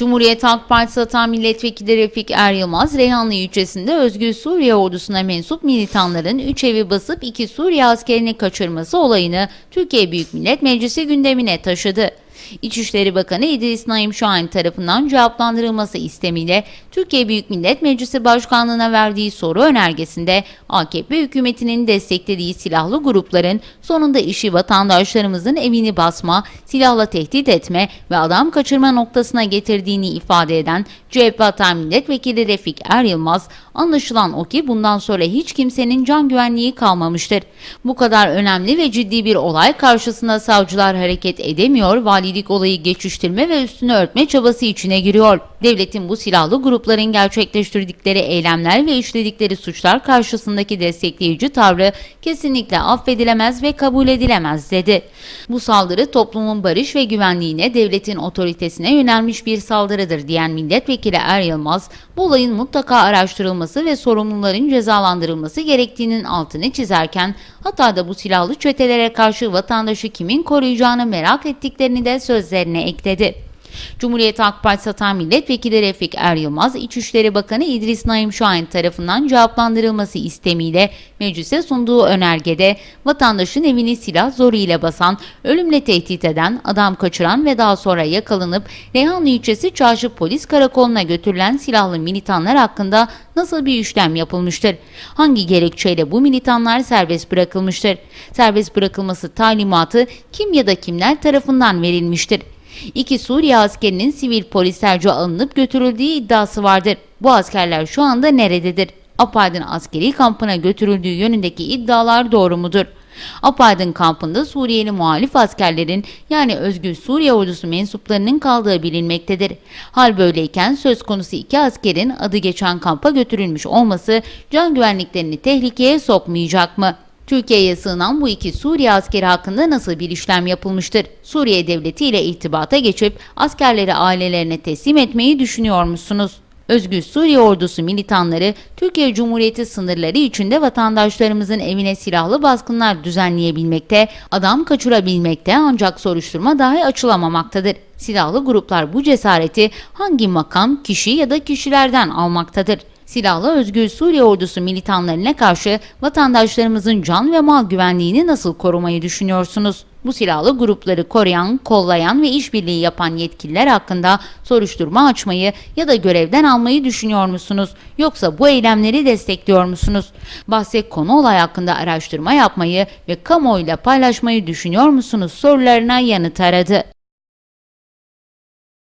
Cumhuriyet Halk Partisi Atan Milletvekili Refik Er Yılmaz, Reyhanlı ilçesinde Özgür Suriye ordusuna mensup militanların 3 evi basıp 2 Suriye askerini kaçırması olayını Türkiye Büyük Millet Meclisi gündemine taşıdı. İçişleri Bakanı İdris Naim Şahin tarafından cevaplandırılması istemiyle Türkiye Büyük Millet Meclisi Başkanlığı'na verdiği soru önergesinde AKP hükümetinin desteklediği silahlı grupların sonunda işi vatandaşlarımızın evini basma, silahla tehdit etme ve adam kaçırma noktasına getirdiğini ifade eden CHP Atan Milletvekili Refik Er Yılmaz, anlaşılan o ki bundan sonra hiç kimsenin can güvenliği kalmamıştır. Bu kadar önemli ve ciddi bir olay karşısında savcılar hareket edemiyor, valilik olayı geçiştirme ve üstünü örtme çabası içine giriyor. Devletin bu silahlı grupların gerçekleştirdikleri eylemler ve işledikleri suçlar karşısındaki destekleyici tavrı kesinlikle affedilemez ve kabul edilemez dedi. Bu saldırı toplumun barış ve güvenliğine, devletin otoritesine yönelmiş bir saldırıdır diyen milletvekili Er Yılmaz, bu olayın mutlaka araştırılması ve sorumluların cezalandırılması gerektiğinin altını çizerken, hatta bu silahlı çetelere karşı vatandaşı kimin koruyacağını merak ettiklerini de sözlerine ekledi. Cumhuriyet Halk Partisi Atan Milletvekili Refik Er Yılmaz, İçişleri Bakanı İdris Naim Şahin tarafından cevaplandırılması istemiyle meclise sunduğu önergede vatandaşın evini silah zoruyla basan, ölümle tehdit eden, adam kaçıran ve daha sonra yakalanıp Reyhanlı ilçesi Çarşı Polis Karakolu'na götürülen silahlı militanlar hakkında nasıl bir işlem yapılmıştır? Hangi gerekçeyle bu militanlar serbest bırakılmıştır? Serbest bırakılması talimatı kim ya da kimler tarafından verilmiştir? İki Suriye askerinin sivil polislerce alınıp götürüldüğü iddiası vardır. Bu askerler şu anda nerededir? Apaydın askeri kampına götürüldüğü yönündeki iddialar doğru mudur? Apaydın kampında Suriyeli muhalif askerlerin yani Özgür Suriye ordusu mensuplarının kaldığı bilinmektedir. Hal böyleyken söz konusu iki askerin adı geçen kampa götürülmüş olması can güvenliklerini tehlikeye sokmayacak mı? Türkiye'ye sığınan bu iki Suriye askeri hakkında nasıl bir işlem yapılmıştır? Suriye devleti ile irtibata geçip askerleri ailelerine teslim etmeyi düşünüyor musunuz? Özgür Suriye ordusu militanları Türkiye Cumhuriyeti sınırları içinde vatandaşlarımızın evine silahlı baskınlar düzenleyebilmekte, adam kaçırabilmekte ancak soruşturma dahi açılamamaktadır. Silahlı gruplar bu cesareti hangi makam, kişi ya da kişilerden almaktadır? Silahlı Özgür Suriye Ordusu militanlarına karşı vatandaşlarımızın can ve mal güvenliğini nasıl korumayı düşünüyorsunuz? Bu silahlı grupları koruyan, kollayan ve işbirliği yapan yetkililer hakkında soruşturma açmayı ya da görevden almayı düşünüyor musunuz? Yoksa bu eylemleri destekliyor musunuz? Bahse konu olay hakkında araştırma yapmayı ve kamuoyuyla paylaşmayı düşünüyor musunuz? Sorularına yanıt aradı.